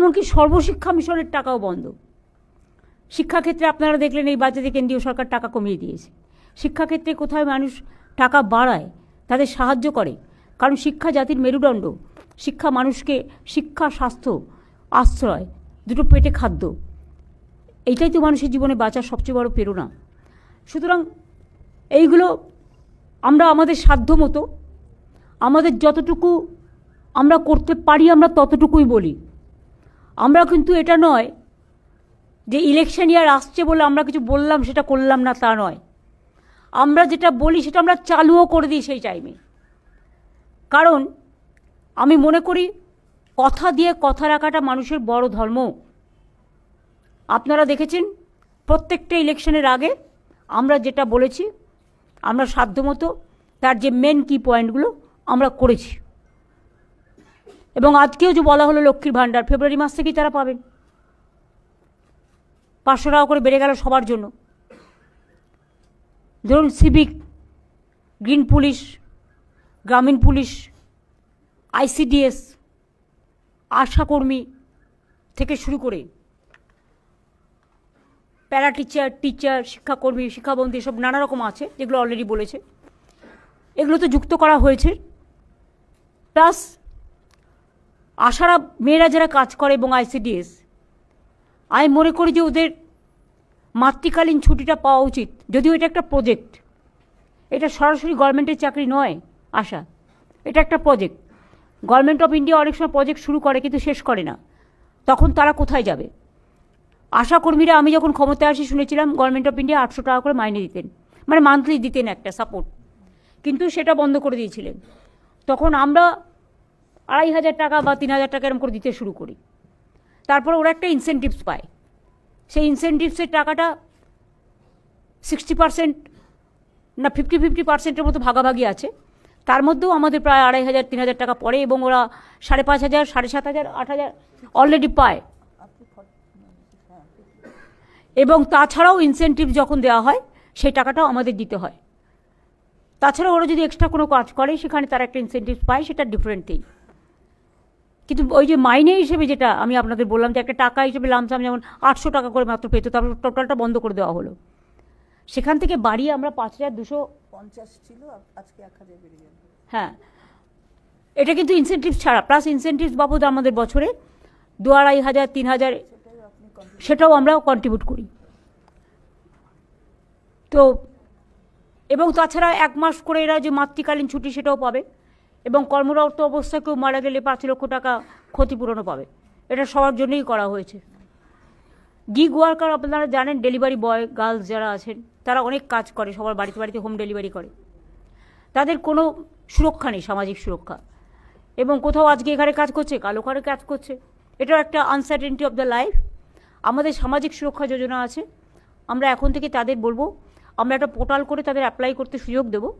এমনকি সর্বশিক্ষা মিশনের টাকাও বন্ধ। শিক্ষাক্ষেত্রে আপনারা দেখলেন এই বাজেটে কেন্দ্রীয় সরকার টাকা কমিয়ে দিয়েছে। শিক্ষাক্ষেত্রে কোথায় মানুষ টাকা বাড়ায়, তাদের সাহায্য করে। কারণ শিক্ষা জাতির মেরুদণ্ড। শিক্ষা মানুষকে শিক্ষা, স্বাস্থ্য, আশ্রয়, দুটো পেটে খাদ্য। এইটাই তো মানুষের জীবনে বাঁচার সবচেয়ে বড় প্রেরণা। সুতরাং এইগুলো আমরা আমাদের সাধ্য মতো আমাদের যতটুকু আমরা করতে পারি আমরা ততটুকুই বলি। আমরা কিন্তু এটা নয় যে ইলেকশন ইয়ার আসছে বলে আমরা কিছু বললাম, সেটা করলাম না তা নয়। আমরা যেটা বলি, সেটা আমরা চালুও করে দিই সেই টাইমে কারণ আমি মনে করি, কথা দিয়ে কথা রাখাটা মানুষের বড় ধর্ম। আপনারা দেখেছেন, প্রত্যেকটা ইলেকশনের আগে আমরা যেটা বলেছি, আমরা সাধ্যমতো তার যে মেন কি পয়েন্টগুলো আমরা করেছি। এবং আজকেও যে বলা হলো লক্ষ্মীর ভাণ্ডার, ফেব্রুয়ারি মাস থেকেই তারা পাবেন। পাঁচশো টাকা করে বেড়ে গেল সবার জন্য। ধরুন সিভিক, গ্রিন পুলিশ, গ্রামীণ পুলিশ, আইসিডিএস আশাকর্মী থেকে শুরু করে প্যারা টিচার টিচার, শিক্ষাকর্মী, শিক্ষাবন্ধী সব নানা রকম আছে, যেগুলো অলরেডি বলেছে। এগুলো তো যুক্ত করা হয়েছে। প্লাস আশারা মেয়েরা যারা কাজ করে এবং আইসিডিএস, আমি মনে করি যে ওদের মাতৃকালীন ছুটিটা পাওয়া উচিত। যদিও এটা একটা প্রজেক্ট এটা সরাসরি গভর্নমেন্টের চাকরি নয়, আশা। এটা একটা প্রজেক্ট গভর্নমেন্ট অফ ইন্ডিয়া অনেক সময় প্রজেক্ট শুরু করে কিন্তু শেষ করে না। তখন তারা কোথায় যাবে? আশাকর্মীরা আমি যখন ক্ষমতায় আসি শুনেছিলাম গভর্নমেন্ট অফ ইন্ডিয়া আটশো টাকা করে মাইনে দিতেন। মানে মান্থলি দিতেন একটা সাপোর্ট কিন্তু সেটা বন্ধ করে দিয়েছিলেন। তখন আমরা আড়াই হাজার টাকা বা তিন হাজার টাকা এরকম করে দিতে শুরু করি। তারপর ওরা একটা ইনসেন্টিভস পায়। সেই ইনসেন্টিভসের টাকাটা সিক্সটি পার্সেন্ট না ফিফটি ফিফটি পার্সেন্টের মতো ভাগাভাগি আছে। তার মধ্যেও আমাদের প্রায় আড়াই হাজার, তিন হাজার টাকা পড়ে এবং ওরা সাড়ে পাঁচ হাজার, সাড়ে সাত হাজার, আট হাজার অলরেডি পায়। এবং তাছাড়াও ইনসেন্টিভ যখন দেওয়া হয়, সেই টাকাটাও আমাদের দিতে হয়। তাছাড়া ওরা যদি এক্সট্রা কোনো কাজ করে, সেখানে তারা একটা ইনসেন্টিভ পায়, সেটা ডিফারেন্টেই কিন্তু ওই যে মাইনে হিসেবে যেটা আমি আপনাদের বললাম যে একটা টাকা হিসেবে লামসাম যেমন আটশো টাকা করে মাত্র পেতো, তারপর টোটালটা বন্ধ করে দেওয়া হলো। সেখান থেকে বাড়িয়ে আমরা পাঁচ হাজার দুশো পঞ্চাশ ছিল, আজকে এক হাজার হ্যাঁ। এটা কিন্তু ইনসেন্টিভ ছাড়া প্লাস ইনসেন্টিভ বাবদ আমাদের বছরে দু আড়াই হাজার, তিন হাজার, সেটাও আমরা কন্ট্রিবিউট করি। তো, এবং তাছাড়া এক মাস করে এরা যে মাতৃকালীন ছুটি সেটাও পাবে। এবং কর্মরত অবস্থায় কেউ মারা গেলে পাঁচ লক্ষ টাকা ক্ষতিপূরণও পাবে। এটা সবার জন্যই করা হয়েছে। গিগ ওয়ার্কার আপনারা জানেন ডেলিভারি বয় গার্লস যারা আছেন, তারা অনেক কাজ করে, সবার বাড়িতে বাড়িতে হোম ডেলিভারি করে। তাদের কোনো সুরক্ষা নেই, সামাজিক সুরক্ষা। এবং কোথাও আজকে এখানে কাজ করছে, কাল ওখানে কাজ করছে। এটাও একটা আনসার্টেনটি অফ দ্য লাইফ আমাদের সামাজিক সুরক্ষা যোজনা আছে। আমরা এখন থেকে তাদের বলব, আমরা একটা পোর্টাল করে তাদের অ্যাপ্লাই করতে সুযোগ দেবো।